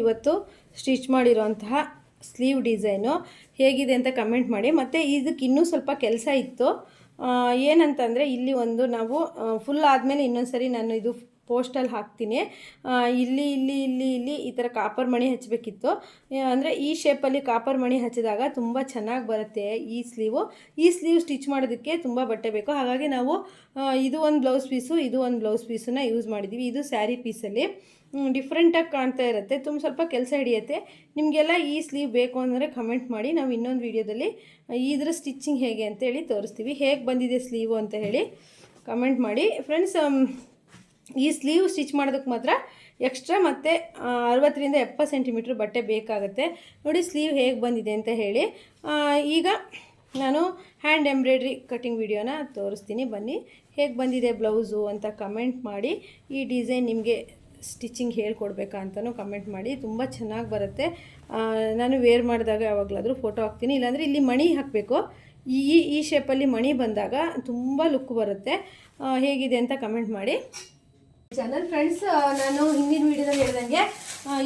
ಇವತ್ತು stitch ಮಾಡಿರೋಂತಹ sleeve design. ಹೇಗಿದೆ ಅಂತ ಕಮೆಂಟ್ ಮಾಡಿ. ಮತ್ತು ಇದಕ್ಕೆ ಇನ್ನೂ ಸ್ವಲ್ಪ ಕೆಲಸ ಇತ್ತು. ಏನಂತಂದರೆ ಇಲ್ಲಿ ಒಂದು ನಾವು ಫುಲ್ ಆದಮೇಲೆ ಇನ್ನೊಂದು ಸರಿ ನಾನು ಇದು ಪೋಸ್ಟಲ್ಲಿ ಹಾಕ್ತೀನಿ. ಇಲ್ಲಿ ಇಲ್ಲಿ ಇಲ್ಲಿ ಇಲ್ಲಿ ಈ ಥರ ಕಾಪರ್ ಮಣಿ ಹಚ್ಚಬೇಕಿತ್ತು ಅಂದರೆ ಈ ಶೇಪಲ್ಲಿ ಕಾಪರ್ ಮಣಿ ಹಚ್ಚಿದಾಗ ತುಂಬ ಚೆನ್ನಾಗಿ ಬರುತ್ತೆ ಈ ಸ್ಲೀವು ಈ ಸ್ಲೀವ್ ಸ್ಟಿಚ್ ಮಾಡೋದಕ್ಕೆ ತುಂಬ ಬಟ್ಟೆ ಬೇಕು. ಹಾಗಾಗಿ ನಾವು ಇದು ಒಂದು ಬ್ಲೌಸ್ ಪೀಸು ಇದು ಒಂದು ಬ್ಲೌಸ್ ಪೀಸನ್ನ ಯೂಸ್ ಮಾಡಿದ್ದೀವಿ ಇದು ಸ್ಯಾರಿ ಪೀಸಲ್ಲಿ ಡಿಫ್ರೆಂಟಾಗಿ ಕಾಣ್ತಾ ಇರುತ್ತೆ. ತುಂಬ ಸ್ವಲ್ಪ ಕೆಲಸ ಹಿಡಿಯುತ್ತೆ. ನಿಮಗೆಲ್ಲ ಈ ಸ್ಲೀವ್ ಬೇಕು ಅಂದರೆ ಕಮೆಂಟ್ ಮಾಡಿ. ನಾವು ಇನ್ನೊಂದು ವೀಡಿಯೋದಲ್ಲಿ ಇದರ ಸ್ಟಿಚ್ಚಿಂಗ್ ಹೇಗೆ ಅಂತೇಳಿ ತೋರಿಸ್ತೀವಿ. ಹೇಗೆ ಬಂದಿದೆ ಸ್ಲೀವು ಅಂತ ಹೇಳಿ ಕಮೆಂಟ್ ಮಾಡಿ. ಫ್ರೆಂಡ್ಸ್ ಈ ಸ್ಲೀವ್ ಸ್ಟಿಚ್ ಮಾಡೋದಕ್ಕೆ ಮಾತ್ರ ಎಕ್ಸ್ಟ್ರಾ ಮತ್ತು ಅರವತ್ತರಿಂದ ಎಪ್ಪತ್ತು ಸೆಂಟಿಮೀಟ್ರ್ ಬಟ್ಟೆ ಬೇಕಾಗುತ್ತೆ. ನೋಡಿ ಸ್ಲೀವ್ ಹೇಗೆ ಬಂದಿದೆ ಅಂತ ಹೇಳಿ. ಈಗ ನಾನು ಹ್ಯಾಂಡ್ ಎಂಬ್ರಾಯ್ಡ್ರಿ ಕಟಿಂಗ್ ವಿಡಿಯೋನ ತೋರಿಸ್ತೀನಿ. ಬನ್ನಿ, ಹೇಗೆ ಬಂದಿದೆ ಬ್ಲೌಸು ಅಂತ ಕಮೆಂಟ್ ಮಾಡಿ. ಈ ಡಿಸೈನ್ ನಿಮಗೆ ಸ್ಟಿಚಿಂಗ್ ಹೇಳ್ಕೊಡ್ಬೇಕಾ ಅಂತಲೂ ಕಮೆಂಟ್ ಮಾಡಿ, ತುಂಬ ಚೆನ್ನಾಗಿ ಬರುತ್ತೆ. ನಾನು ವೇರ್ ಮಾಡಿದಾಗ ಯಾವಾಗಲಾದರೂ ಫೋಟೋ ಹಾಕ್ತೀನಿ, ಇಲ್ಲಾಂದರೆ ಇಲ್ಲಿ ಮಣಿ ಹಾಕಬೇಕು. ಈ, ಈ- ಶೇಪಲ್ಲಿ ಮಣಿ ಬಂದಾಗ ತುಂಬ ಲುಕ್ ಬರುತ್ತೆ. ಹೇಗಿದೆ ಅಂತ ಕಮೆಂಟ್ ಮಾಡಿ. ಚಾನಲ್ ಫ್ರೆಂಡ್ಸ್ ನಾನು ಹಿಂದಿನ ವಿಡಿಯೋದಲ್ಲಿ ಹೇಳ್ದಂಗೆ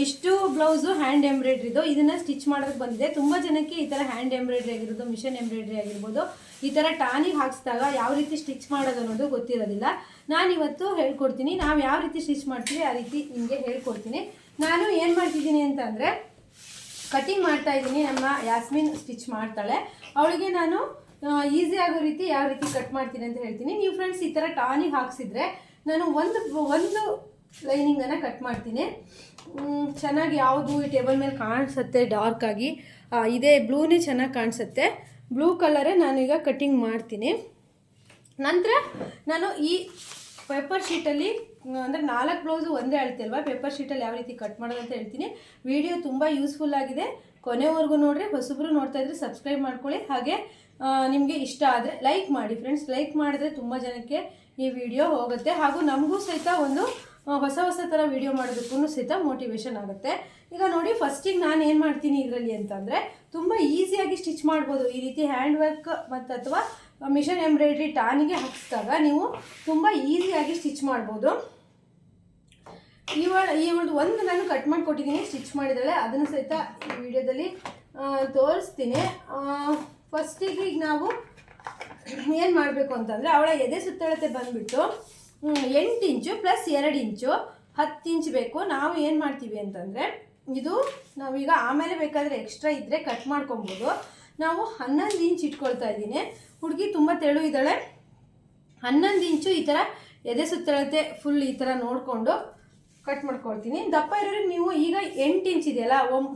ಇಷ್ಟು ಬ್ಲೌಸು ಹ್ಯಾಂಡ್ ಎಂಬ್ರಾಯ್ಡ್ರಿದು ಇದನ್ನು ಸ್ಟಿಚ್ ಮಾಡೋದಕ್ಕೆ ಬಂದಿದೆ. ತುಂಬ ಜನಕ್ಕೆ ಈ ಥರ ಹ್ಯಾಂಡ್ ಎಂಬ್ರಾಯ್ಡ್ರಿ ಆಗಿರ್ಬೋದು ಮಿಷನ್ ಎಂಬ್ರಾಯ್ಡ್ರಿ ಆಗಿರ್ಬೋದು, ಈ ಥರ ಟಾನಿಗೆ ಹಾಕಿಸಿದಾಗ ಯಾವ ರೀತಿ ಸ್ಟಿಚ್ ಮಾಡೋದು ಅನ್ನೋದು ಗೊತ್ತಿರೋದಿಲ್ಲ. ನಾನು ಇವತ್ತು ಹೇಳ್ಕೊಡ್ತೀನಿ. ನಾವು ಯಾವ ರೀತಿ ಸ್ಟಿಚ್ ಮಾಡ್ತೀವಿ, ಆ ರೀತಿ ನಿಮಗೆ ಹೇಳ್ಕೊಡ್ತೀನಿ. ನಾನು ಏನು ಮಾಡ್ತಿದ್ದೀನಿ ಅಂತಂದರೆ ಕಟಿಂಗ್ ಮಾಡ್ತಾ ಇದ್ದೀನಿ. ನಮ್ಮ ಯಾಸ್ಮಿನ್ ಸ್ಟಿಚ್ ಮಾಡ್ತಾಳೆ. ಅವಳಿಗೆ ನಾನು ಈಸಿ ಆಗೋ ರೀತಿ ಯಾವ ರೀತಿ ಕಟ್ ಮಾಡ್ತೀನಿ ಅಂತ ಹೇಳ್ತೀನಿ. ನೀವು ಫ್ರೆಂಡ್ಸ್ ಈ ಥರ ಟಾನಿಗೆ ಹಾಕ್ಸಿದ್ರೆ ನಾನು ಒಂದು ಒಂದು ಲೈನಿಂಗನ್ನು ಕಟ್ ಮಾಡ್ತೀನಿ. ಚೆನ್ನಾಗಿ ಯಾವುದು ಈ ಟೇಬಲ್ ಮೇಲೆ ಕಾಣಿಸುತ್ತೆ ಡಾರ್ಕಾಗಿ ಇದೇ ಬ್ಲೂನೇ ಚೆನ್ನಾಗಿ ಕಾಣಿಸುತ್ತೆ. ಬ್ಲೂ ಕಲರೇ ನಾನೀಗ ಕಟ್ಟಿಂಗ್ ಮಾಡ್ತೀನಿ. ನಂತರ ನಾನು ಈ ಪೇಪರ್ ಶೀಟಲ್ಲಿ, ಅಂದರೆ ನಾಲ್ಕು ಬ್ಲೌಸು ಒಂದೇ ಅಳ್ತೆ ಅಲ್ವಾ? ಪೇಪರ್ ಶೀಟಲ್ಲಿ ಯಾವ ರೀತಿ ಕಟ್ ಮಾಡೋದು ಅಂತ ಹೇಳ್ತೀನಿ. ವಿಡಿಯೋ ತುಂಬ ಯೂಸ್ಫುಲ್ ಆಗಿದೆ. ಕೊನೆವರೆಗೂ ನೋಡ್ರಿ, ಹೊಸಬ್ರು ನೋಡ್ತಾ ಇದ್ರೆ ಸಬ್ಸ್ಕ್ರೈಬ್ ಮಾಡ್ಕೊಳ್ಳಿ. ಹಾಗೆ ನಿಮಗೆ ಇಷ್ಟ ಆದರೆ ಲೈಕ್ ಮಾಡಿ. ಫ್ರೆಂಡ್ಸ್, ಲೈಕ್ ಮಾಡಿದ್ರೆ ತುಂಬ ಜನಕ್ಕೆ ಈ ವಿಡಿಯೋ ಹೋಗುತ್ತೆ. ಹಾಗೂ ನಮಗೂ ಸಹಿತ ಒಂದು ಹೊಸ ಹೊಸ ಥರ ವಿಡಿಯೋ ಮಾಡೋದಕ್ಕೂ ಸಹಿತ ಮೋಟಿವೇಶನ್ ಆಗುತ್ತೆ. ಈಗ ನೋಡಿ ಫಸ್ಟಿಗೆ ನಾನು ಏನು ಮಾಡ್ತೀನಿ ಇದರಲ್ಲಿ ಅಂತಂದರೆ, ತುಂಬ ಈಸಿಯಾಗಿ ಸ್ಟಿಚ್ ಮಾಡ್ಬೋದು. ಈ ರೀತಿ ಹ್ಯಾಂಡ್ ವರ್ಕ್ ಮತ್ತು ಅಥವಾ ಮಿಷನ್ ಎಂಬ್ರಾಯ್ಡ್ರಿ ಟಾನಿಗೆ ಹಾಕಿಸಿದಾಗ ನೀವು ತುಂಬ ಈಸಿಯಾಗಿ ಸ್ಟಿಚ್ ಮಾಡ್ಬೋದು. ಇವಳ ಇವಳದು ಒಂದು ನಾನು ಕಟ್ ಮಾಡಿಕೊಟ್ಟಿದ್ದೀನಿ ಸ್ಟಿಚ್ ಮಾಡಿದ್ದಾಳೆ ಅದನ್ನು ಸಹಿತ ಈ ವಿಡಿಯೋದಲ್ಲಿ ತೋರಿಸ್ತೀನಿ. ಫಸ್ಟಿಗೆ ಈಗ ನಾವು ಏನು ಮಾಡಬೇಕು ಅಂತಂದರೆ ಅವಳ ಎದೆ ಸುತ್ತಳತೆ ಬಂದುಬಿಟ್ಟು ಎಂಟು ಇಂಚು ಪ್ಲಸ್ ಎರಡು ಇಂಚು, ಹತ್ತು ಇಂಚ್ ಬೇಕು. ನಾವು ಏನು ಮಾಡ್ತೀವಿ ಅಂತಂದರೆ, ಇದು ನಾವೀಗ ಆಮೇಲೆ ಬೇಕಾದರೆ ಎಕ್ಸ್ಟ್ರಾ ಇದ್ದರೆ ಕಟ್ ಮಾಡ್ಕೊಬೋದು. ನಾವು ಹನ್ನೊಂದು ಇಂಚ್ ಇಟ್ಕೊಳ್ತಾ ಇದ್ದೀನಿ. ಹುಡುಗಿ ತುಂಬ ತೆಳು ಇದ್ದಾಳೆ. ಹನ್ನೊಂದು ಇಂಚು ಈ ಥರ ಎದೆ ಸುತ್ತಳತೆ ಫುಲ್ ಈ ಥರ ನೋಡಿಕೊಂಡು ಕಟ್ ಮಾಡ್ಕೊಳ್ತೀನಿ. ದಪ್ಪ ಇರೋರಿಗೆ ನೀವು ಈಗ ಎಂಟು ಇಂಚ್ ಇದೆಯಲ್ಲ ಒಂ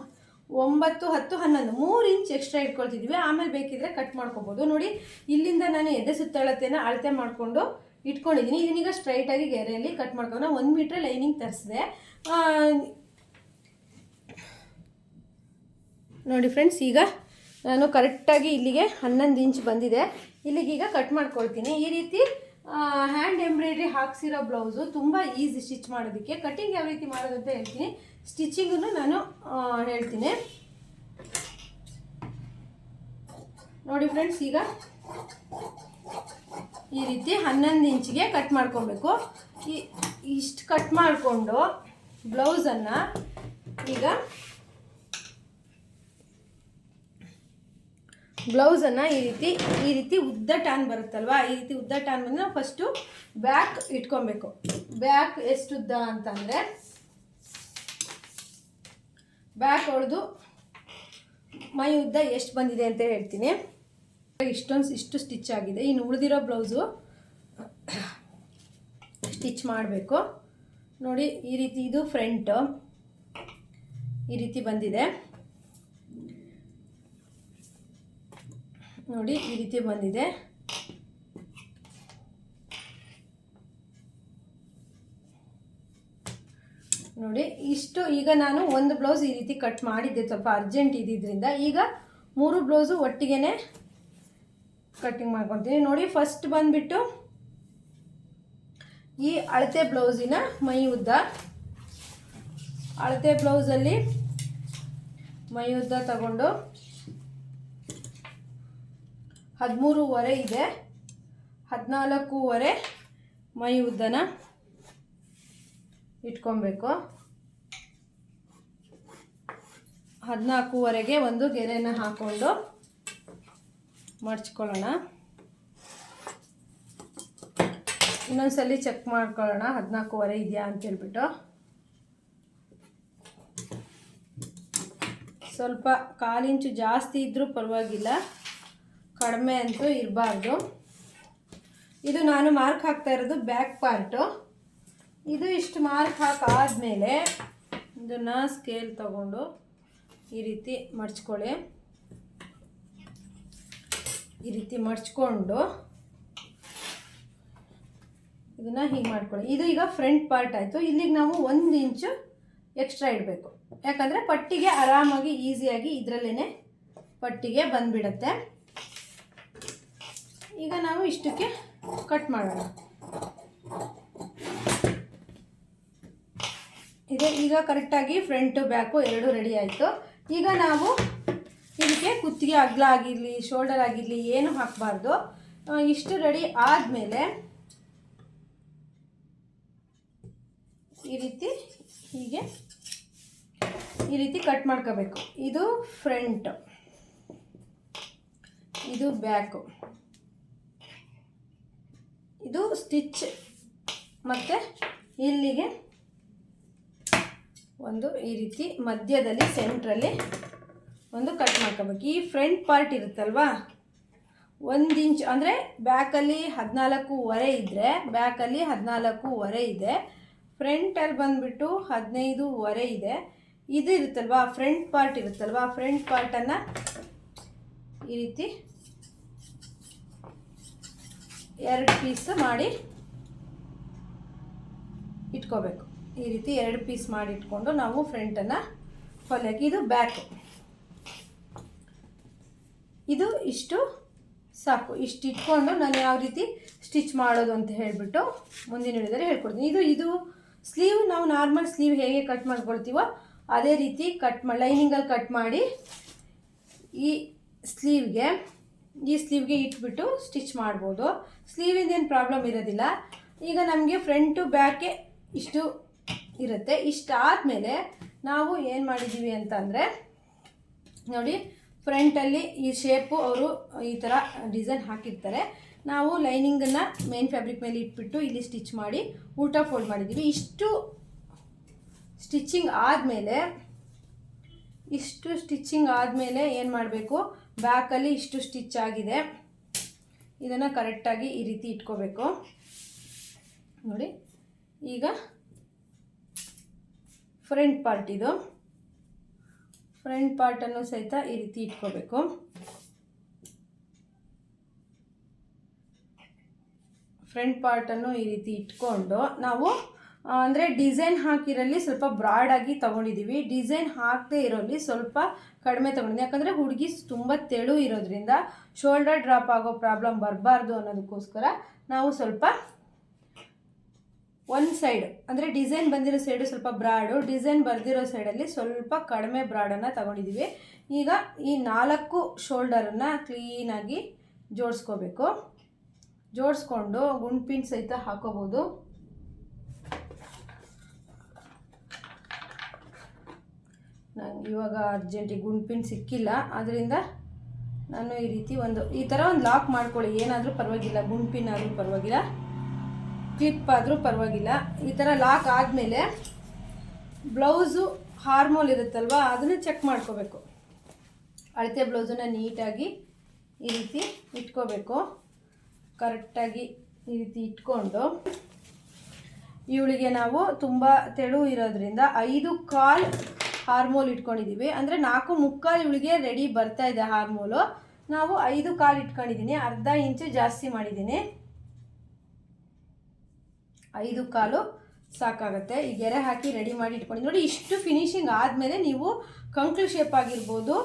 ಒಂಬತ್ತು, ಹತ್ತು, ಹನ್ನೊಂದು, ಮೂರು ಇಂಚ್ ಎಕ್ಸ್ಟ್ರಾ ಇಟ್ಕೊಳ್ತಿದ್ವಿ. ಆಮೇಲೆ ಬೇಕಿದ್ರೆ ಕಟ್ ಮಾಡ್ಕೊಬೋದು. ನೋಡಿ, ಇಲ್ಲಿಂದ ನಾನು ಎದೆ ಸುತ್ತಳತೆನ ಅಳತೆ ಮಾಡಿಕೊಂಡು ಇಟ್ಕೊಂಡಿದ್ದೀನಿ ಇದನ್ನೀಗ ಸ್ಟ್ರೈಟಾಗಿ ಗೆರೆಯಲ್ಲಿ ಕಟ್ ಮಾಡ್ಕೊಂಡು ಒಂದು ಮೀಟ್ರ್ ಲೈನಿಂಗ್ ತರಿಸಿದೆ. ನೋಡಿ ಫ್ರೆಂಡ್ಸ್ ಈಗ ನಾನು ಕರೆಕ್ಟಾಗಿ ಇಲ್ಲಿಗೆ ಹನ್ನೊಂದು ಇಂಚ್ ಬಂದಿದೆ. ಇಲ್ಲಿಗೀಗ ಕಟ್ ಮಾಡ್ಕೊಳ್ತೀನಿ. ಈ ರೀತಿ ಹ್ಯಾಂಡ್ ಎಂಬ್ರಾಯ್ಡ್ರಿ ಹಾಕ್ಸಿರೋ ಬ್ಲೌಸು ತುಂಬ ಈಸಿ ಸ್ಟಿಚ್ ಮಾಡೋದಕ್ಕೆ. ಕಟಿಂಗ್ ಯಾವ ರೀತಿ ಮಾಡೋದು ಅಂತ ಹೇಳ್ತೀನಿ. ಸ್ಟಿಚಿಂಗನ್ನು ನಾನು ಹೇಳ್ತೀನಿ. ನೋಡಿ ಫ್ರೆಂಡ್ಸ್, ಈಗ ಈ ರೀತಿ ಹನ್ನೊಂದು ಇಂಚಿಗೆ ಕಟ್ ಮಾಡ್ಕೊಬೇಕು. ಈ, ಇಷ್ಟು ಕಟ್ ಮಾಡಿಕೊಂಡು ಬ್ಲೌಸನ್ನು ಈಗ ಬ್ಲೌಸನ್ನು ಈ ರೀತಿ ಈ ರೀತಿ ಉದ್ದ ಟಾನ್ ಬರುತ್ತಲ್ವಾ, ಈ ರೀತಿ ಉದ್ದ ಟಾನ್ ಬಂದರೆ ಫಸ್ಟು ಬ್ಯಾಕ್ ಇಟ್ಕೊಬೇಕು. ಬ್ಯಾಕ್ ಎಷ್ಟು ಉದ್ದ ಅಂತಂದರೆ ಬ್ಯಾಕ್ ಹೊಡೆದು ಮೈ ಉದ್ದ ಎಷ್ಟು ಬಂದಿದೆ ಅಂತ ಹೇಳ್ತೀನಿ. ಇಷ್ಟೊಂದು ಇಷ್ಟು ಸ್ಟಿಚ್ ಆಗಿದೆ. ಇನ್ನು ಉಳಿದಿರೋ ಬ್ಲೌಸು ಸ್ಟಿಚ್ ಮಾಡಬೇಕು. ನೋಡಿ, ಈ ರೀತಿ ಇದು ಫ್ರಂಟ್ ಈ ರೀತಿ ಬಂದಿದೆ. ನೋಡಿ, ಈ ರೀತಿ ಬಂದಿದೆ ನೋಡಿ ಇಷ್ಟು ಈಗ ನಾನು ಒಂದು ಬ್ಲೌಸ್ ಈ ರೀತಿ ಕಟ್ ಮಾಡಿದ್ದೆ, ಸ್ವಲ್ಪ ಅರ್ಜೆಂಟ್ ಇದ್ದಿದ್ದರಿಂದ ಈಗ ಮೂರು ಬ್ಲೌಸು ಒಟ್ಟಿಗೆ ಕಟ್ಟಿಂಗ್ ಮಾಡ್ಕೊತೀನಿ. ನೋಡಿ ಫಸ್ಟ್ ಬಂದುಬಿಟ್ಟು ಈ ಅಳತೆ ಬ್ಲೌಸಿನ ಮೈ ಉದ್ದ. ಅಳತೆ ಬ್ಲೌಸಲ್ಲಿ ಮೈ ಉದ್ದ ತಗೊಂಡು ಹದಿಮೂರುವರೆ ಇದೆ. ಹದಿನಾಲ್ಕೂವರೆ ಮೈ ಉದ್ದನ ಇಟ್ಕೊಬೇಕು. ಹದಿನಾಲ್ಕೂವರೆಗೆ ಒಂದು ಗೆರೆನ ಹಾಕ್ಕೊಂಡು ಮಡ್ಚ್ಕೊಳ್ಳೋಣ. ಇನ್ನೊಂದ್ಸಲಿ ಚೆಕ್ ಮಾಡ್ಕೊಳ್ಳೋಣ ಹದಿನಾಲ್ಕೂವರೆ ಇದೆಯಾ ಅಂತ ಹೇಳ್ಬಿಟ್ಟು. ಸ್ವಲ್ಪ ಕಾಲಿಂಚು ಜಾಸ್ತಿ ಇದ್ದರೂ ಪರವಾಗಿಲ್ಲ, ಕಡಿಮೆ ಅಂತೂ ಇರಬಾರ್ದು. ಇದು ನಾನು ಮಾರ್ಕ್ ಹಾಕ್ತಾ ಇರೋದು ಬ್ಯಾಕ್ ಪಾರ್ಟು. ಇದು ಇಷ್ಟು ಮಾರ್ಕ್ ಹಾಕಾದ್ಮೇಲೆ ಇದನ್ನು ಸ್ಕೇಲ್ ತಗೊಂಡು ಈ ರೀತಿ ಮಡ್ಚ್ಕೊಳ್ಳಿ. ಈ ರೀತಿ ಮಡ್ಚ್ಕೊಂಡು ಇದನ್ನು ಹೀಗೆ ಮಾಡ್ಕೊಳ್ಳಿ. ಇದು ಈಗ ಫ್ರಂಟ್ ಪಾರ್ಟ್ ಆಯಿತು. ಇಲ್ಲಿಗೆ ನಾವು ಒಂದು ಇಂಚು ಎಕ್ಸ್ಟ್ರಾ ಇಡಬೇಕು. ಯಾಕಂದರೆ ಪಟ್ಟಿಗೆ ಆರಾಮಾಗಿ ಈಸಿಯಾಗಿ ಇದರಲ್ಲೇ ಪಟ್ಟಿಗೆ ಬಂದುಬಿಡತ್ತೆ. ಈಗ ನಾವು ಇಷ್ಟಕ್ಕೆ ಕಟ್ ಮಾಡೋಣ. ಇದೆ, ಈಗ ಕರೆಕ್ಟಾಗಿ ಫ್ರಂಟು ಬ್ಯಾಕು ಎರಡು ರೆಡಿ ಆಯಿತು. ಈಗ ನಾವು ಇದಕ್ಕೆ ಕುತ್ತಿಗೆ ಅಗ್ಲ ಆಗಿರಲಿ ಶೋಲ್ಡರ್ ಆಗಿರಲಿ ಏನು ಹಾಕಬಾರ್ದು. ಇಷ್ಟು ರೆಡಿ ಆದಮೇಲೆ ಈ ರೀತಿ ಹೀಗೆ ಈ ರೀತಿ ಕಟ್ ಮಾಡ್ಕೋಬೇಕು. ಇದು ಫ್ರಂಟ್ ಇದು ಬ್ಯಾಕು ಇದು ಸ್ಟಿಚ್ ಮತ್ತು ಇಲ್ಲಿಗೆ ಒಂದು ಈ ರೀತಿ ಮಧ್ಯದಲ್ಲಿ ಸೆಂಟ್ರಲ್ಲಿ ಒಂದು ಕಟ್ ಮಾಡ್ಕೋಬೇಕು. ಈ ಫ್ರಂಟ್ ಪಾರ್ಟ್ ಇರುತ್ತಲ್ವಾ? ಒಂದು ಇಂಚ್ ಅಂದರೆ ಬ್ಯಾಕಲ್ಲಿ ಹದಿನಾಲ್ಕೂವರೆ ಇದ್ದರೆ ಬ್ಯಾಕಲ್ಲಿ ಹದಿನಾಲ್ಕೂವರೆ ಇದೆ. ಫ್ರಂಟಲ್ಲಿ ಬಂದುಬಿಟ್ಟು ಹದಿನೈದೂವರೆ ಇದೆ. ಇದು ಇರುತ್ತಲ್ವಾ? ಫ್ರಂಟ್ ಪಾರ್ಟ್ ಇರುತ್ತಲ್ವಾ? ಫ್ರಂಟ್ ಪಾರ್ಟನ್ನು ಈ ರೀತಿ ಎರಡು ಪೀಸ್ ಮಾಡಿ ಇಟ್ಕೋಬೇಕು. ಈ ರೀತಿ ಎರಡು ಪೀಸ್ ಮಾಡಿ ಇಟ್ಕೊಂಡು ನಾವು ಫ್ರಂಟನ್ನು ಹೊಲಿಯೋಕೆ ಇದು ಬ್ಯಾಕ್ ಇದು ಇಷ್ಟು ಸಾಕು. ಇಷ್ಟು ಇಟ್ಕೊಂಡು ನಾನು ಯಾವ ರೀತಿ ಸ್ಟಿಚ್ ಮಾಡೋದು ಅಂತ ಹೇಳಿಬಿಟ್ಟು ಮುಂದಿನ ಹೇಳಿದರೆ ಹೇಳ್ಕೊಡ್ತೀನಿ. ಇದು ಇದು ಸ್ಲೀವ್ ನಾವು ನಾರ್ಮಲ್ ಸ್ಲೀವ್ ಹೇಗೆ ಕಟ್ ಮಾಡ್ಕೊಳ್ತೀವೋ ಅದೇ ರೀತಿ ಕಟ್ ಮಾಡಿ ಲೈನಿಂಗಲ್ಲಿ ಕಟ್ ಮಾಡಿ ಈ ಸ್ಲೀವ್ಗೆ ಈ ಸ್ಲೀವ್ಗೆ ಇಟ್ಬಿಟ್ಟು ಸ್ಟಿಚ್ ಮಾಡ್ಬೋದು. ಸ್ಲೀವಿಂದ ಏನು ಪ್ರಾಬ್ಲಮ್ ಇರೋದಿಲ್ಲ. ಈಗ ನಮಗೆ ಫ್ರಂಟು ಬ್ಯಾಕೆ ಇಷ್ಟು ಇರುತ್ತೆ. ಇಷ್ಟಾದಮೇಲೆ ನಾವು ಏನು ಮಾಡಿದ್ದೀವಿ ಅಂತಂದರೆ, ನೋಡಿ ಫ್ರಂಟಲ್ಲಿ ಈ ಶೇಪು ಅವರು ಈ ಥರ ಡಿಸೈನ್ ಹಾಕಿರ್ತಾರೆ. ನಾವು ಲೈನಿಂಗನ್ನು ಮೇನ್ ಫ್ಯಾಬ್ರಿಕ್ ಮೇಲೆ ಇಟ್ಬಿಟ್ಟು ಇಲ್ಲಿ ಸ್ಟಿಚ್ ಮಾಡಿ, ಊಟ ಫೋಲ್ಡ್ ಮಾಡಿದ್ದೀವಿ ಇಷ್ಟು ಸ್ಟಿಚಿಂಗ್ ಆದಮೇಲೆ, ಇಷ್ಟು ಸ್ಟಿಚಿಂಗ್ ಆದಮೇಲೆ ಏನು ಮಾಡಬೇಕು? ಬ್ಯಾಕಲ್ಲಿ ಇಷ್ಟು ಸ್ಟಿಚ್ ಆಗಿದೆ. ಇದನ್ನು ಕರೆಕ್ಟಾಗಿ ಈ ರೀತಿ ಇಟ್ಕೋಬೇಕು. ನೋಡಿ, ಈಗ ಫ್ರಂಟ್ ಪಾರ್ಟ್ ಇದು. ಫ್ರಂಟ್ ಪಾರ್ಟನ್ನು ಸಹಿತ ಈ ರೀತಿ ಇಟ್ಕೋಬೇಕು. ಫ್ರಂಟ್ ಪಾರ್ಟನ್ನು ಈ ರೀತಿ ಇಟ್ಕೊಂಡು ನಾವು ಅಂದರೆ ಡಿಸೈನ್ ಹಾಕಿರಲ್ಲಿ ಸ್ವಲ್ಪ ಬ್ರಾಡಾಗಿ ತೊಗೊಂಡಿದ್ದೀವಿ ಡಿಸೈನ್ ಹಾಕದೇ ಇರೋಲ್ಲಿ ಸ್ವಲ್ಪ ಕಡಿಮೆ ತೊಗೊಂಡಿದ್ದೀನಿ ಯಾಕಂದರೆ ಹುಡುಗಿ ತುಂಬ ತೆಳು ಇರೋದ್ರಿಂದ ಶೋಲ್ಡರ್ ಡ್ರಾಪ್ ಆಗೋ ಪ್ರಾಬ್ಲಮ್ ಬರಬಾರ್ದು ಅನ್ನೋದಕ್ಕೋಸ್ಕರ ನಾವು ಸ್ವಲ್ಪ ಒಂದು ಸೈಡ್ ಅಂದರೆ ಡಿಸೈನ್ ಬಂದಿರೋ ಸೈಡು ಸ್ವಲ್ಪ ಬ್ರಾಡು ಡಿಸೈನ್ ಬರ್ದಿರೋ ಸೈಡಲ್ಲಿ ಸ್ವಲ್ಪ ಕಡಿಮೆ ಬ್ರಾಡನ್ನು ತಗೊಂಡಿದ್ದೀವಿ ಈಗ ಈ ನಾಲ್ಕು ಶೋಲ್ಡರನ್ನು ಕ್ಲೀನಾಗಿ ಜೋಡಿಸ್ಕೋಬೇಕು. ಜೋಡಿಸ್ಕೊಂಡು ಗುಂಡ್ಪಿನ್ ಸಹಿತ ಹಾಕೋಬೋದು. ನಂಗೆ ಇವಾಗ ಅರ್ಜೆಂಟಿಗೆ ಗುಂಡ್ಪಿನ್ ಸಿಕ್ಕಿಲ್ಲ. ಆದ್ದರಿಂದ ನಾನು ಈ ರೀತಿ ಒಂದು ಈ ಥರ ಒಂದು ಲಾಕ್ ಮಾಡ್ಕೊಳ್ಳಿ. ಏನಾದರೂ ಪರವಾಗಿಲ್ಲ, ಗುಂಡ್ಪಿನ್ ಆದರೂ ಪರವಾಗಿಲ್ಲ. ಕ್ಲಿಪ್ ಆದರೂ ಪರವಾಗಿಲ್ಲ. ಈ ಥರ ಲಾಕ್ ಆದಮೇಲೆ ಬ್ಲೌಸು ಹಾರ್ಮೋಲ್ ಇರುತ್ತಲ್ವ, ಅದನ್ನು ಚೆಕ್ ಮಾಡ್ಕೋಬೇಕು. ಅಳತೆ ಬ್ಲೌಸನ್ನು ನೀಟಾಗಿ ಈ ರೀತಿ ಇಟ್ಕೋಬೇಕು. ಕರೆಕ್ಟಾಗಿ ಈ ರೀತಿ ಇಟ್ಕೊಂಡು ಇವಳಿಗೆ ನಾವು ತುಂಬ ತೆಳು ಇರೋದ್ರಿಂದ ಐದು ಕಾಲ್ ಹಾರ್ಮೋಲ್ ಇಟ್ಕೊಂಡಿದ್ದೀವಿ ಅಂದರೆ ನಾಲ್ಕು ಮುಕ್ಕಾಲು ಇವಳಿಗೆ ರೆಡಿ ಬರ್ತಾ ಇದೆ ಹಾರ್ಮೋಲು ನಾವು ಐದು ಕಾಲು ಇಟ್ಕೊಂಡಿದ್ದೀನಿ ಅರ್ಧ ಇಂಚು ಜಾಸ್ತಿ ಮಾಡಿದ್ದೀನಿ ಐದು ಕಾಲು ಸಾಕಾಗುತ್ತೆ. ಈ ಗೆರೆ ಹಾಕಿ ರೆಡಿ ಮಾಡಿ ಇಟ್ಕೊಂಡು ನೋಡಿ, ಇಷ್ಟು ಫಿನಿಶಿಂಗ್ ಆದಮೇಲೆ ನೀವು ಕಂಕ್ಳು ಶೇಪ್ ಆಗಿರ್ಬೋದು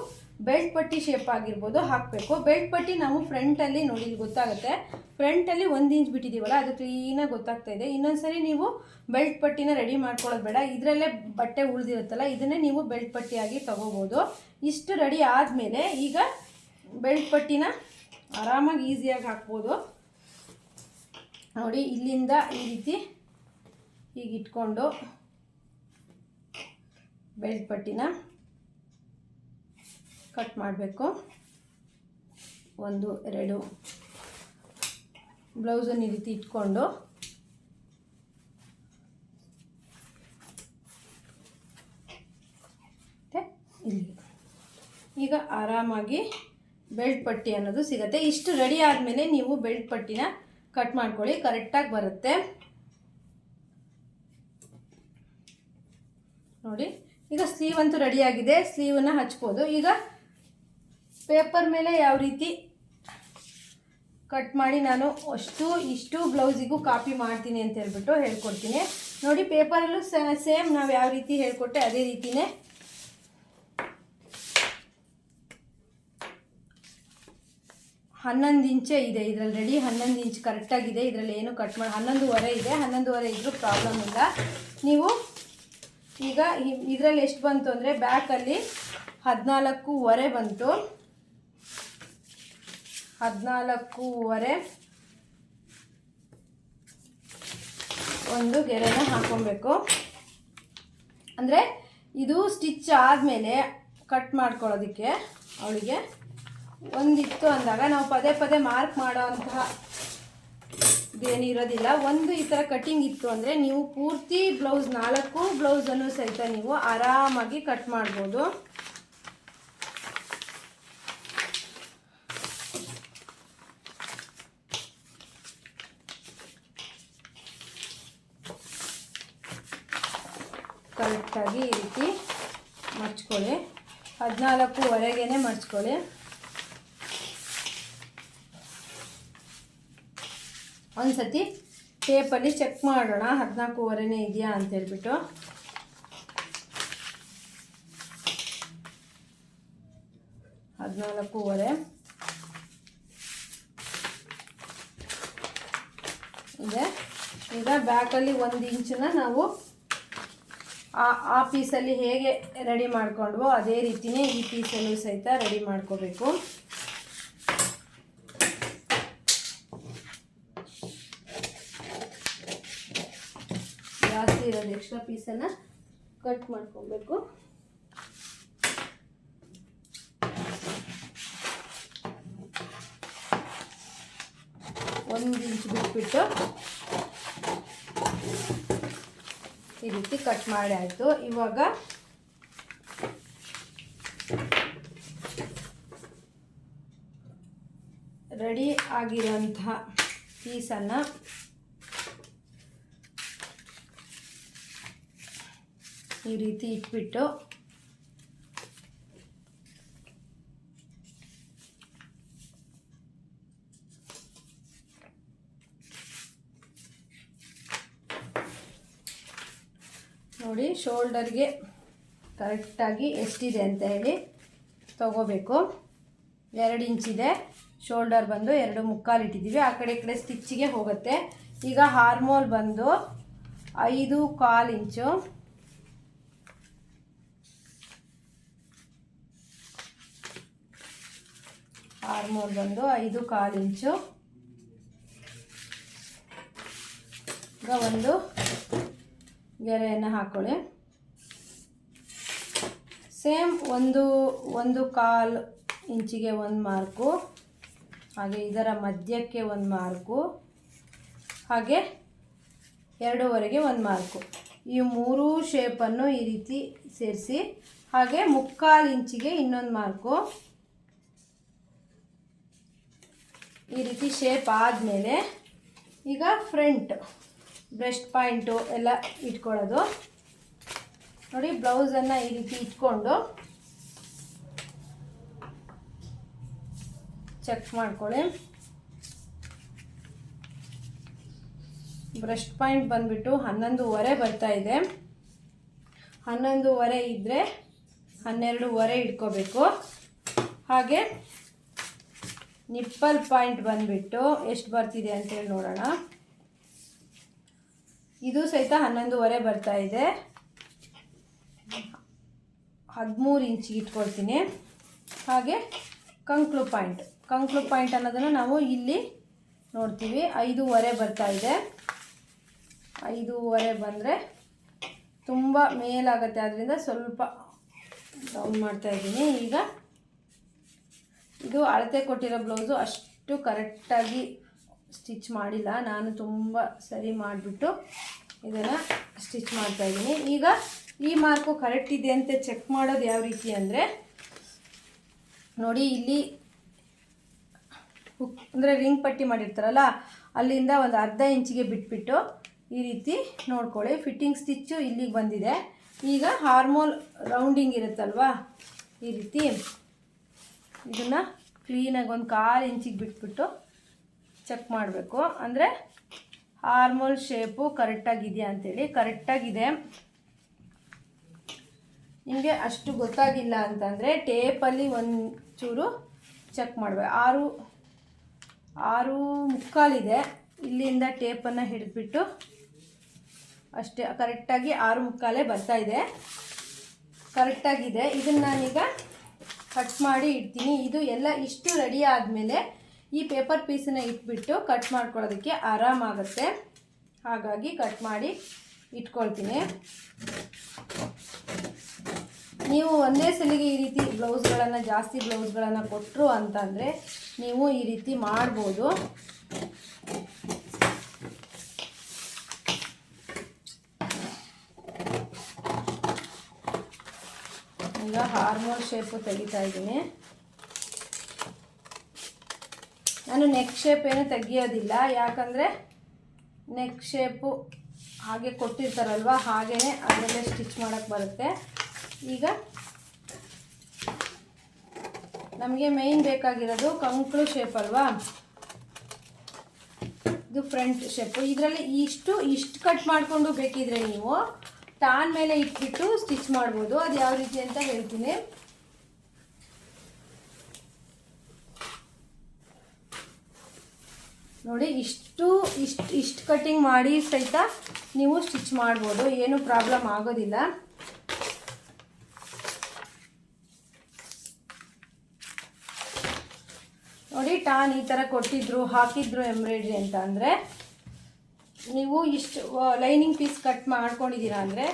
ಬೆಲ್ಟ್ ಪಟ್ಟಿ ಶೇಪ್ ಆಗಿರ್ಬೋದು ಹಾಕಬೇಕು. ಬೆಲ್ಟ್ ಪಟ್ಟಿ ನಾವು ಫ್ರಂಟಲ್ಲಿ ನೋಡಿ ಗೊತ್ತಾಗುತ್ತೆ. ಫ್ರಂಟಲ್ಲಿ ಒಂದು ಇಂಚ್ ಬಿಟ್ಟಿದ್ದೀವಲ್ಲ ಅದು ಕ್ಲೀನಾಗಿ ಗೊತ್ತಾಗ್ತಾ ಇದೆ. ಇನ್ನೊಂದ್ಸರಿ ನೀವು ಬೆಲ್ಟ್ ಪಟ್ಟಿನ ರೆಡಿ ಮಾಡ್ಕೊಳ್ಳೋದು ಬೇಡ. ಇದರಲ್ಲೇ ಬಟ್ಟೆ ಉಳಿದಿರುತ್ತಲ್ಲ, ಇದನ್ನೇ ನೀವು ಬೆಲ್ಟ್ ಪಟ್ಟಿಯಾಗಿ ತಗೋಬೋದು. ಇಷ್ಟು ರೆಡಿ ಆದಮೇಲೆ ಈಗ ಬೆಲ್ಟ್ ಪಟ್ಟಿನ ಆರಾಮಾಗಿ ಈಸಿಯಾಗಿ ಹಾಕ್ಬೋದು. ನೋಡಿ, ಇಲ್ಲಿಂದ ಈ ರೀತಿ ಹೀಗೆ ಇಟ್ಕೊಂಡು ಬೆಲ್ಟ್ ಪಟ್ಟಿನ ಕಟ್ ಮಾಡಬೇಕು. ಒಂದು, ಎರಡು ಬ್ಲೌಸನ್ನು ಈ ರೀತಿ ಇಟ್ಕೊಂಡು ಇಲ್ಲಿ ಈಗ ಆರಾಮಾಗಿ ಬೆಲ್ಟ್ ಪಟ್ಟಿ ಅನ್ನೋದು ಸಿಗುತ್ತೆ. ಇಷ್ಟು ರೆಡಿ ಆದಮೇಲೆ ನೀವು ಬೆಲ್ಟ್ ಪಟ್ಟಿನ ಕಟ್ ಮಾಡ್ಕೊಳ್ಳಿ ಕರೆಕ್ಟಾಗಿ ಬರುತ್ತೆ. ನೋಡಿ, ಈಗ ಸ್ಲೀವ್ ಅಂತೂ ರೆಡಿಯಾಗಿದೆ ಸ್ಲೀವನ್ನು ಹಚ್ಬೋದು. ಈಗ ಪೇಪರ್ ಮೇಲೆ ಯಾವ ರೀತಿ ಕಟ್ ಮಾಡಿ ನಾನು ಅಷ್ಟು, ಇಷ್ಟು ಬ್ಲೌಸಿಗೂ ಕಾಪಿ ಮಾಡ್ತೀನಿ ಅಂತ ಹೇಳ್ಬಿಟ್ಟು ಹೇಳ್ಕೊಡ್ತೀನಿ. ನೋಡಿ ಪೇಪರಲ್ಲೂ ಸೇಮ್ ನಾವು ಯಾವ ರೀತಿ ಹೇಳ್ಕೊಟ್ಟೆ ಅದೇ ರೀತಿನೇ ಹನ್ನೊಂದು ಇಂಚೆ ಇದೆ. ಇದರಲ್ಲಿ ರೆಡಿ ಹನ್ನೊಂದು ಇಂಚ್ ಕರೆಕ್ಟಾಗಿದೆ ಇದರಲ್ಲಿ ಏನು ಕಟ್ ಮಾಡಿ ಹನ್ನೊಂದುವರೆ ಇದೆ. ಹನ್ನೊಂದುವರೆ ಇದ್ದರೂ ಪ್ರಾಬ್ಲಮ್ ಇಲ್ಲ. ನೀವು ಈಗ ಇದರಲ್ಲಿ ಎಷ್ಟು ಬಂತು ಅಂದರೆ ಬ್ಯಾಕಲ್ಲಿ ಹದಿನಾಲ್ಕೂವರೆ ಬಂತು. ಹದಿನಾಲ್ಕೂವರೆ ಒಂದು ಗೆರೆನ ಹಾಕೊಬೇಕು. ಅಂದರೆ ಇದು ಸ್ಟಿಚ್ ಆದಮೇಲೆ ಕಟ್ ಮಾಡ್ಕೊಳ್ಳೋದಕ್ಕೆ ಅವಳಿಗೆ. ಒಂದಿತ್ತು ಅಂದಾಗ ನಾವು ಪದೇ ಪದೇ ಮಾರ್ಕ್ ಮಾಡೋ ಅಂತಹ ಇದೇನಿರೋದಿಲ್ಲ ಒಂದು ಈ ಥರ ಕಟ್ಟಿಂಗ್ ಇತ್ತು ಅಂದರೆ ನೀವು ಪೂರ್ತಿ ಬ್ಲೌಸ್ ನಾಲ್ಕು ಬ್ಲೌಸನ್ನು ಸಹಿತ ನೀವು ಆರಾಮಾಗಿ ಕಟ್ ಮಾಡ್ಬೋದು. ಕರೆಕ್ಟಾಗಿ ಈ ರೀತಿ ಮಡ್ಚ್ಕೊಳ್ಳಿ ಹದಿನಾಲ್ಕುವರೆಗೇ ಮಡ್ಚ್ಕೊಳ್ಳಿ ಒಂದು ಸತಿ ಟೇಪಲ್ಲಿ ಚೆಕ್ ಮಾಡೋಣ. ಹದಿನಾಲ್ಕೂವರೆನೇ ಇದೆಯಾ ಅಂತ ಹೇಳ್ಬಿಟ್ಟು. ಹದಿನಾಲ್ಕೂವರೆ. ಇದೆ. ಈಗ ಬ್ಯಾಕಲ್ಲಿ ಒಂದು ಇಂಚನ್ನ ನಾವು ಆ ಆ ಪೀಸಲ್ಲಿ ಹೇಗೆ ರೆಡಿ ಮಾಡ್ಕೊಂಡ್ವೋ ಅದೇ ರೀತಿಯೇ ಈ ಪೀಸಲ್ಲೂ ಸಹಿತ ರೆಡಿ ಮಾಡ್ಕೋಬೇಕು ಜಾಸ್ತಿ ಇರೋದು ಎಕ್ಸ್ಟ್ರಾ ಪೀಸನ್ನು ಕಟ್ ಮಾಡ್ಕೊಬೇಕು. ಒಂದು ಇಂಚ್ ಬಿಟ್ಬಿಟ್ಟು ಈ ರೀತಿ ಕಟ್ ಮಾಡಿ ಆಯಿತು. ಇವಾಗ ರೆಡಿ ಆಗಿರುವಂತಹ ಪೀಸನ್ನು ಈ ರೀತಿ ಇಟ್ಬಿಟ್ಟು ನೋಡಿ ಶೋಲ್ಡರ್ಗೆ ಕರೆಕ್ಟಾಗಿ ಎಷ್ಟಿದೆ ಅಂತ ಹೇಳಿ ತಗೋಬೇಕು. ಎರಡು ಇಂಚಿದೆ ಶೋಲ್ಡರ್ ಬಂದು ಎರಡು ಮುಕ್ಕಾಲು ಇಟ್ಟಿದ್ದೀವಿ. ಆ ಕಡೆ ಈ ಕಡೆ ಸ್ಟಿಚ್ಚಿಗೆ ಹೋಗುತ್ತೆ. ಈಗ ಹಾರ್ಮೋಲ್ ಬಂದು ಐದು ಕಾಲು ಇಂಚು. ಆರ್ಮೋಲ್ ಬಂದು ಐದು ಕಾಲು ಇಂಚು. ಈಗ ಒಂದು ಗೆರೆಯನ್ನು ಹಾಕೊಳ್ಳಿ. ಸೇಮ್ ಒಂದು ಒಂದು ಕಾಲು ಇಂಚಿಗೆ ಒಂದು ಮಾರ್ಕು, ಹಾಗೆ ಇದರ ಮಧ್ಯಕ್ಕೆ ಒಂದು ಮಾರ್ಕು, ಹಾಗೆ ಎರಡೂವರೆಗೆ ಒಂದು ಮಾರ್ಕು. ಈ ಮೂರೂ ಶೇಪನ್ನು ಈ ರೀತಿ ಸೇರಿಸಿ, ಹಾಗೆ ಮುಕ್ಕಾಲು ಇಂಚಿಗೆ ಇನ್ನೊಂದು ಮಾರ್ಕು. ಈ ರೀತಿ ಶೇಪ್ ಆದಮೇಲೆ ಈಗ ಫ್ರಂಟ್ ಬ್ರೆಸ್ಟ್ ಪಾಯಿಂಟು ಎಲ್ಲ ಇಟ್ಕೊಳ್ಳೋದು. ನೋಡಿ ಬ್ಲೌಸನ್ನು ಈ ರೀತಿ ಇಟ್ಕೊಂಡು ಚೆಕ್ ಮಾಡ್ಕೊಳ್ಳಿ. ಬ್ರೆಸ್ಟ್ ಪಾಯಿಂಟ್ ಬಂದ್ಬಿಟ್ಟು ಹನ್ನೊಂದುವರೆ ಬರ್ತಾ ಇದೆ. ಹನ್ನೊಂದುವರೆ ಇದ್ದರೆ ಹನ್ನೆರಡೂವರೆ ಇಟ್ಕೋಬೇಕು. ಹಾಗೆ ನಿಪ್ಪಲ್ ಪಾಯಿಂಟ್ ಬಂದ್ಬಿಟ್ಟು ಎಷ್ಟು ಬರ್ತಿದೆ ಅಂತೇಳಿ ನೋಡೋಣ. ಇದು ಸಹಿತ ಹನ್ನೊಂದುವರೆ ಬರ್ತಾ ಇದೆ. ಹದಿಮೂರು ಇಂಚಿಗೆ ಇಟ್ಕೊಳ್ತೀನಿ. ಹಾಗೆ ಕಂಕ್ಲು ಪಾಯಿಂಟ್. ಕಂಕ್ಲು ಪಾಯಿಂಟ್ ಅನ್ನೋದನ್ನು ನಾವು ಇಲ್ಲಿ ನೋಡ್ತೀವಿ. ಐದೂವರೆ ಬರ್ತಾ ಇದೆ. ಐದೂವರೆ ಬಂದರೆ ತುಂಬ ಮೇಲಾಗತ್ತೆ. ಆದ್ದರಿಂದ ಸ್ವಲ್ಪ ಡೌನ್ ಮಾಡ್ತಾ ಇದ್ದೀನಿ. ಈಗ ಇದು ಅಳತೆ ಕೊಟ್ಟಿರೋ ಬ್ಲೌಸು ಅಷ್ಟು ಕರೆಕ್ಟಾಗಿ ಸ್ಟಿಚ್ ಮಾಡಿಲ್ಲ. ನಾನು ತುಂಬ ಸರಿ ಮಾಡಿಬಿಟ್ಟು ಇದನ್ನು ಸ್ಟಿಚ್ ಮಾಡ್ತಾಯಿದ್ದೀನಿ ಈಗ ಈ ಮಾರ್ಕು ಕರೆಕ್ಟ್ ಇದೆ ಅಂತ ಚೆಕ್ ಮಾಡೋದು ಯಾವ ರೀತಿ ಅಂದರೆ, ನೋಡಿ ಇಲ್ಲಿ ಹುಕ್ ಅಂದರೆ ರಿಂಗ್ ಪಟ್ಟಿ ಮಾಡಿರ್ತಾರಲ್ಲ, ಅಲ್ಲಿಂದ ಒಂದು ಅರ್ಧ ಇಂಚಿಗೆ ಬಿಟ್ಬಿಟ್ಟು ಈ ರೀತಿ ನೋಡ್ಕೊಳ್ಳಿ. ಫಿಟ್ಟಿಂಗ್ ಸ್ಟಿಚ್ಚು ಇಲ್ಲಿಗೆ ಬಂದಿದೆ. ಈಗ ಹಾರ್ಮೋಲ್ ರೌಂಡಿಂಗ್ ಇರುತ್ತಲ್ವಾ? ಈ ರೀತಿ ಇದನ್ನು ಕ್ಲೀನಾಗಿ ಒಂದು ಕಾಲು ಇಂಚಿಗೆ ಬಿಟ್ಬಿಟ್ಟು ಚೆಕ್ ಮಾಡಬೇಕು. ಅಂದರೆ ಹಾರ್ಮೋಲ್ ಶೇಪು ಕರೆಕ್ಟಾಗಿದೆಯಾ ಅಂಥೇಳಿ ಕರೆಕ್ಟಾಗಿದೆ ನಿಮಗೆ ಅಷ್ಟು ಗೊತ್ತಾಗಿಲ್ಲ ಅಂತಂದರೆ ಟೇಪಲ್ಲಿ ಒಂದು ಚೂರು ಚೆಕ್ ಮಾಡಬೇಕು ಆರು ಆರು ಮುಕ್ಕಾಲಿದೆ ಇಲ್ಲಿಂದ ಟೇಪನ್ನು ಹಿಡಿದ್ಬಿಟ್ಟು ಅಷ್ಟೇ ಕರೆಕ್ಟಾಗಿ ಆರು ಮುಕ್ಕಾಲೇ ಬರ್ತಾ ಇದೆ. ಕರೆಕ್ಟಾಗಿದೆ ಇದನ್ನು ನಾನೀಗ ಕಟ್ ಮಾಡಿ ಇಡ್ತೀನಿ. ಇದು ಎಲ್ಲ ಇಷ್ಟು ರೆಡಿ ಆದಮೇಲೆ ಈ ಪೇಪರ್ ಪೀಸನ್ನ ಇಟ್ಬಿಟ್ಟು ಕಟ್ ಮಾಡ್ಕೊಳ್ಳೋದಕ್ಕೆ ಆರಾಮಾಗುತ್ತೆ ಹಾಗಾಗಿ ಕಟ್ ಮಾಡಿ ಇಟ್ಕೊಳ್ತೀನಿ. ನೀವು ಒಂದೇ ಸಲಿಗೆ ಈ ರೀತಿ ಬ್ಲೌಸ್ಗಳನ್ನು ಜಾಸ್ತಿ ಬ್ಲೌಸ್ಗಳನ್ನು ಕೊಟ್ಟರು ಅಂತಂದರೆ ನೀವು ಈ ರೀತಿ ಮಾಡ್ಬೋದು. ಈಗ ಹಾರ್ಮೋನ್ ಶೇಪು ತೆಗಿತಾ ಇದ್ದೀನಿ. ನಾನು ನೆಕ್ ಶೇಪ್ ಏನು ತೆಗಿಯೋದಿಲ್ಲ, ಯಾಕಂದರೆ ನೆಕ್ ಶೇಪು ಹಾಗೆ ಕೊಟ್ಟಿರ್ತಾರಲ್ವ ಹಾಗೇ ಅದರಲ್ಲೇ ಸ್ಟಿಚ್ ಮಾಡೋಕ್ಕೆ ಬರುತ್ತೆ. ಈಗ ನಮಗೆ ಮೇಯ್ನ್ ಬೇಕಾಗಿರೋದು ಕಂಕ್ಳು ಶೇಪ್ ಅಲ್ವಾ? ಇದು ಫ್ರಂಟ್ ಶೇಪು ಇದರಲ್ಲಿ ಇಷ್ಟು ಇಷ್ಟು ಕಟ್ ಮಾಡಿಕೊಂಡು ಬೇಕಿದ್ರೆ ನೀವು ಟಾನ್ ಮೇಲೆ ಇಟ್ಬಿಟ್ಟು ಸ್ಟಿಚ್ ಮಾಡ್ಬೋದು. ಅದು ಯಾವ ರೀತಿ ಅಂತ ಹೇಳ್ತೀನಿ. ನೋಡಿ, ಇಷ್ಟು ಇಷ್ಟು ಇಷ್ಟು ಕಟ್ಟಿಂಗ್ ಮಾಡಿ ಸಹಿತ ನೀವು ಸ್ಟಿಚ್ ಮಾಡ್ಬೋದು. ಏನು ಪ್ರಾಬ್ಲಮ್ ಆಗೋದಿಲ್ಲ. ನೋಡಿ, ಟಾನ್ ಈ ಥರ ಕೊಟ್ಟಿದ್ರು, ಹಾಕಿದ್ರು ಎಂಬ್ರಾಯ್ಡ್ರಿ ಅಂತ ಅಂದರೆ. ನೀವು ಇಷ್ಟು ಲೈನಿಂಗ್ ಪೀಸ್ ಕಟ್ ಮಾಡ್ಕೊಂಡಿದ್ದೀರಾ ಅಂದರೆ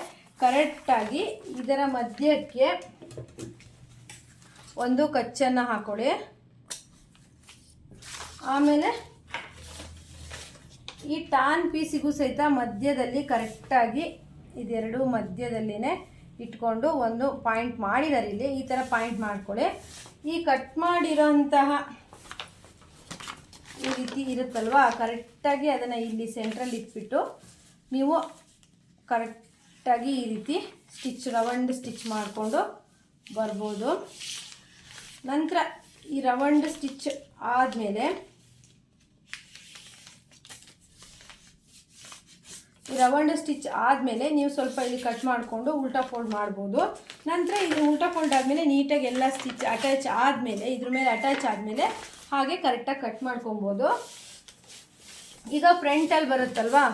ಕರೆಕ್ಟಾಗಿ ಇದರ ಮಧ್ಯಕ್ಕೆ ಒಂದು ಕಚ್ಚನ್ನು ಹಾಕೊಳ್ಳಿ. ಆಮೇಲೆ ಈ ಟಾನ್ ಪೀಸಿಗೂ ಸಹಿತ ಮಧ್ಯದಲ್ಲಿ ಕರೆಕ್ಟಾಗಿ ಇದೆರಡು ಮಧ್ಯದಲ್ಲಿನೇ ಇಟ್ಕೊಂಡು ಒಂದು ಪಾಯಿಂಟ್ ಮಾಡಿದ್ದಾರೆ ಇಲ್ಲಿ. ಈ ಥರ ಪಾಯಿಂಟ್ ಮಾಡ್ಕೊಳ್ಳಿ. ಈ ಕಟ್ ಮಾಡಿರೋಂತಹ ಈ ರೀತಿ ಇರುತ್ತಲ್ವಾ? ಕರೆಕ್ಟಾಗಿ ಅದನ್ನು ಇಲ್ಲಿ ಸೆಂಟ್ರಲ್ಲಿ ಇಟ್ಬಿಟ್ಟು ನೀವು ಕರೆಕ್ಟಾಗಿ ಈ ರೀತಿ ಸ್ಟಿಚ್ ರವಂಡ್ ಸ್ಟಿಚ್ ಮಾಡಿಕೊಂಡು ಬರ್ಬೋದು. ನಂತರ ಈ ರವಂಡ್ ಸ್ಟಿಚ್ ಆದಮೇಲೆ ಈ ರವಂಡ್ ಸ್ಟಿಚ್ ಆದಮೇಲೆ ನೀವು ಸ್ವಲ್ಪ ಇಲ್ಲಿ ಕಟ್ ಮಾಡಿಕೊಂಡು ಉಲ್ಟಾ ಫೋಲ್ಡ್ ಮಾಡ್ಬೋದು. ನಂತರ ಇದು ಉಲ್ಟಾ ಫೋಲ್ಡ್ ಆದಮೇಲೆ ನೀಟಾಗಿ ಎಲ್ಲ ಸ್ಟಿಚ್ ಅಟ್ಯಾಚ್ ಆದಮೇಲೆ, ಇದ್ರ ಮೇಲೆ ಅಟ್ಯಾಚ್ ಆದಮೇಲೆ ಹಾಗೆ ಕರೆಕ್ಟಾಗಿ ಕಟ್ ಮಾಡ್ಕೊಬೋದು. ಈಗ ಫ್ರಂಟಲ್ಲಿ ಬರುತ್ತಲ್ವಾ?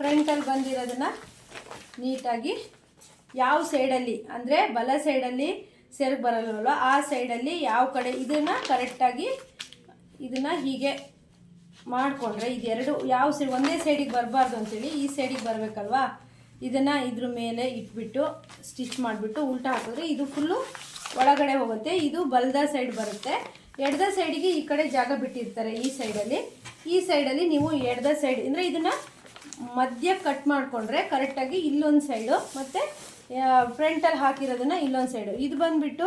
ಫ್ರಂಟಲ್ಲಿ ಬಂದಿರೋದನ್ನು ನೀಟಾಗಿ ಯಾವ ಸೈಡಲ್ಲಿ ಅಂದರೆ ಬಲ ಸೈಡಲ್ಲಿ ಸೆರಗು ಬರಲ್ವಲ್ವ? ಆ ಸೈಡಲ್ಲಿ ಯಾವ ಕಡೆ? ಇದನ್ನು ಕರೆಕ್ಟಾಗಿ ಇದನ್ನು ಹೀಗೆ ಮಾಡಿಕೊಂಡ್ರೆ ಇದೆರಡು ಯಾವ ಸೈಡ್ ಒಂದೇ ಸೈಡಿಗೆ ಬರಬಾರ್ದು ಅಂತೇಳಿ ಈ ಸೈಡಿಗೆ ಬರಬೇಕಲ್ವಾ? ಇದನ್ನು ಇದ್ರ ಮೇಲೆ ಇಟ್ಬಿಟ್ಟು ಸ್ಟಿಚ್ ಮಾಡಿಬಿಟ್ಟು ಉಲ್ಟಾ ಹಾಕಿದ್ರೆ ಇದು ಫುಲ್ಲು ಒಳಗಡೆ ಹೋಗುತ್ತೆ. ಇದು ಬಲದ ಸೈಡ್ ಬರುತ್ತೆ. ಎಡದ ಸೈಡಿಗೆ ಈ ಕಡೆ ಜಾಗ ಬಿಟ್ಟಿರ್ತಾರೆ, ಈ ಸೈಡಲ್ಲಿ ಈ ಸೈಡಲ್ಲಿ ನೀವು ಎಡದ ಸೈಡ್ ಅಂದರೆ ಇದನ್ನು ಮಧ್ಯ ಕಟ್ ಮಾಡಿಕೊಂಡ್ರೆ ಕರೆಕ್ಟಾಗಿ ಇಲ್ಲೊಂದು ಸೈಡು ಮತ್ತು ಫ್ರಂಟಲ್ಲಿ ಹಾಕಿರೋದನ್ನು ಇಲ್ಲೊಂದು ಸೈಡು ಇದು ಬಂದುಬಿಟ್ಟು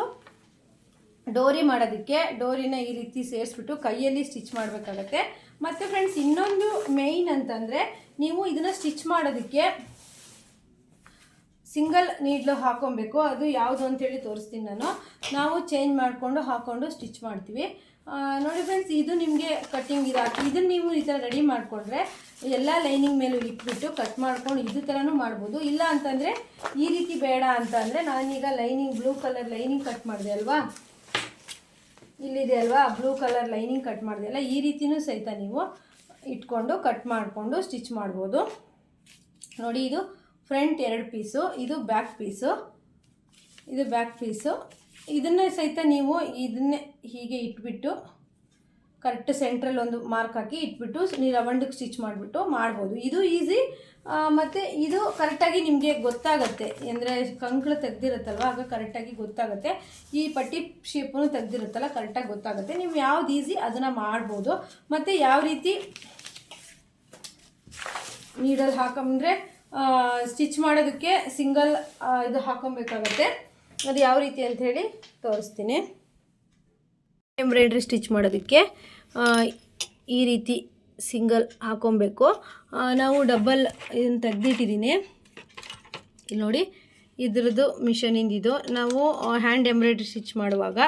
ಡೋರಿ ಮಾಡೋದಕ್ಕೆ, ಡೋರಿನ ಈ ರೀತಿ ಸೇರಿಸ್ಬಿಟ್ಟು ಕೈಯಲ್ಲಿ ಸ್ಟಿಚ್ ಮಾಡಬೇಕಾಗತ್ತೆ. ಮತ್ತು ಫ್ರೆಂಡ್ಸ್ ಇನ್ನೊಂದು ಮೇಯ್ನ್ ಅಂತಂದರೆ ನೀವು ಇದನ್ನು ಸ್ಟಿಚ್ ಮಾಡೋದಕ್ಕೆ ಸಿಂಗಲ್ ನೀಡ್ಲು ಹಾಕೊಬೇಕು, ಅದು ಯಾವುದು ಅಂತೇಳಿ ತೋರಿಸ್ತೀನಿ ನಾನು. ನಾವು ಚೇಂಜ್ ಮಾಡಿಕೊಂಡು ಹಾಕ್ಕೊಂಡು ಸ್ಟಿಚ್ ಮಾಡ್ತೀವಿ. ನೋಡಿ ಫ್ರೆಂಡ್ಸ್ ಇದು ನಿಮಗೆ ಕಟ್ಟಿಂಗ್ ಇದು ಇದನ್ನು ನೀವು ಈ ಥರ ರೆಡಿ ಮಾಡಿಕೊಂಡ್ರೆ ಎಲ್ಲ ಲೈನಿಂಗ್ ಮೇಲೂ ಇಟ್ಬಿಟ್ಟು ಕಟ್ ಮಾಡ್ಕೊಂಡು ಇದು ಥರನೂ ಮಾಡ್ಬೋದು. ಇಲ್ಲ ಅಂತಂದರೆ ಈ ರೀತಿ ಬೇಡ ಅಂತ ಅಂದರೆ ನಾನೀಗ lining blue colour lining cut ಮಾಡಿದೆ ಅಲ್ವಾ? ಇಲ್ಲಿದೆ ಅಲ್ವಾ? ಬ್ಲೂ ಕಲರ್ ಲೈನಿಂಗ್ ಕಟ್ ಮಾಡಿದೆ ಅಲ್ಲ, ಈ ರೀತಿಯೂ ಸಹಿತ ನೀವು ಇಟ್ಕೊಂಡು ಕಟ್ ಮಾಡಿಕೊಂಡು ಸ್ಟಿಚ್ ಮಾಡ್ಬೋದು. ನೋಡಿ ಇದು ಫ್ರಂಟ್ ಎರಡು ಪೀಸು, ಇದು ಬ್ಯಾಕ್ ಪೀಸು, ಇದು ಬ್ಯಾಕ್ ಪೀಸು. ಇದನ್ನೇ ಸಹಿತ ನೀವು ಇದನ್ನೇ ಹೀಗೆ ಇಟ್ಬಿಟ್ಟು, ಕರೆಕ್ಟ್ ಸೆಂಟ್ರಲ್ಲಿ ಒಂದು ಮಾರ್ಕ್ ಹಾಕಿ ಇಟ್ಬಿಟ್ಟು, ನೀವು ರವಂಡಕ್ಕೆ ಸ್ಟಿಚ್ ಮಾಡಿಬಿಟ್ಟು ಮಾಡ್ಬೋದು. ಇದು ಈಸಿ ಮತ್ತು ಇದು ಕರೆಕ್ಟಾಗಿ ನಿಮಗೆ ಗೊತ್ತಾಗತ್ತೆ. ಅಂದರೆ ಕಂಕಳು ತೆಗ್ದಿರುತ್ತಲ್ವ, ಆಗ ಕರೆಕ್ಟಾಗಿ ಗೊತ್ತಾಗುತ್ತೆ. ಈ ಪಟ್ಟಿ ಶೇಪು ತೆಗ್ದಿರುತ್ತಲ್ಲ, ಕರೆಕ್ಟಾಗಿ ಗೊತ್ತಾಗುತ್ತೆ. ನೀವು ಯಾವ್ದು ಈಸಿ ಅದನ್ನು ಮಾಡ್ಬೋದು. ಮತ್ತು ಯಾವ ರೀತಿ ನೀಡಲ್ ಹಾಕೊಂಡ್ರೆ ಸ್ಟಿಚ್ ಮಾಡೋದಕ್ಕೆ ಸಿಂಗಲ್ ಇದು ಹಾಕೊಬೇಕಾಗತ್ತೆ. ಅದು ಯಾವ ರೀತಿ ಅಂತ ಹೇಳಿ ತೋರಿಸ್ತೀನಿ. ಎಂಬ್ರಾಯ್ಡ್ರಿ ಸ್ಟಿಚ್ ಮಾಡೋದಕ್ಕೆ ಈ ರೀತಿ ಸಿಂಗಲ್ ಹಾಕೊಬೇಕು. ನಾವು ಡಬಲ್ ಇದನ್ನು ತೆಗ್ದಿಟ್ಟಿದ್ದೀನಿ ಇಲ್ಲಿ ನೋಡಿ, ಇದ್ರದ್ದು ಮಿಷನಿಂದ ಇದು. ನಾವು ಹ್ಯಾಂಡ್ ಎಂಬ್ರಾಯ್ಡ್ರಿ ಸ್ಟಿಚ್ ಮಾಡುವಾಗ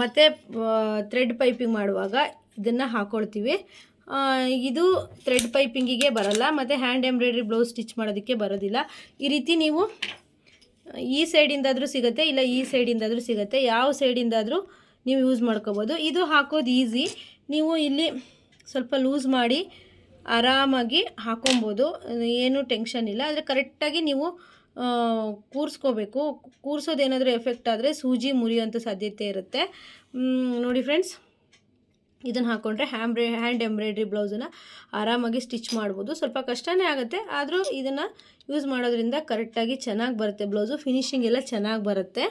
ಮತ್ತು ಥ್ರೆಡ್ ಪೈಪಿಂಗ್ ಮಾಡುವಾಗ ಇದನ್ನು ಹಾಕ್ಕೊಳ್ತೀವಿ ಇದು ಥ್ರೆಡ್ ಪೈಪಿಂಗಿಗೆ ಬರಲ್ಲ, ಮತ್ತು ಹ್ಯಾಂಡ್ ಎಂಬ್ರಾಯ್ಡ್ರಿ ಬ್ಲೌಸ್ ಸ್ಟಿಚ್ ಮಾಡೋದಕ್ಕೆ ಬರೋದಿಲ್ಲ. ಈ ರೀತಿ ನೀವು, ಈ ಸೈಡಿಂದಾದರೂ ಸಿಗುತ್ತೆ, ಇಲ್ಲ ಈ ಸೈಡಿಂದಾದರೂ ಸಿಗುತ್ತೆ, ಯಾವ ಸೈಡಿಂದಾದರೂ ನೀವು ಯೂಸ್ ಮಾಡ್ಕೋಬೋದು. ಇದು ಹಾಕೋದು ಈಸಿ ನೀವು ಇಲ್ಲಿ ಸ್ವಲ್ಪ ಲೂಸ್ ಮಾಡಿ ಆರಾಮಾಗಿ ಹಾಕೊಬೋದು, ಏನು ಟೆನ್ಷನ್ ಇಲ್ಲ. ಆದರೆ ಕರೆಕ್ಟಾಗಿ ನೀವು ಕೂರಿಸ್ಕೋಬೇಕು. ಕೂರಿಸೋದೇನಾದರೂ ಎಫೆಕ್ಟ್ ಆದರೆ ಸೂಜಿ ಮುರಿಯುವಂಥ ಸಾಧ್ಯತೆ ಇರುತ್ತೆ. ನೋಡಿ ಫ್ರೆಂಡ್ಸ್ ಇದನ್ನು ಹಾಕ್ಕೊಂಡ್ರೆ ಹ್ಯಾಂಬ್ರೇ ಹ್ಯಾಂಡ್ ಎಂಬ್ರಾಯ್ಡ್ರಿ ಬ್ಲೌಸನ್ನು ಆರಾಮಾಗಿ ಸ್ಟಿಚ್ ಮಾಡ್ಬೋದು. ಸ್ವಲ್ಪ ಕಷ್ಟನೇ ಆಗುತ್ತೆ, ಆದರೂ ಇದನ್ನು ಯೂಸ್ ಮಾಡೋದ್ರಿಂದ ಕರೆಕ್ಟಾಗಿ ಚೆನ್ನಾಗಿ ಬರುತ್ತೆ. ಬ್ಲೌಸು ಫಿನಿಶಿಂಗ್ ಎಲ್ಲ ಚೆನ್ನಾಗಿ ಬರುತ್ತೆ.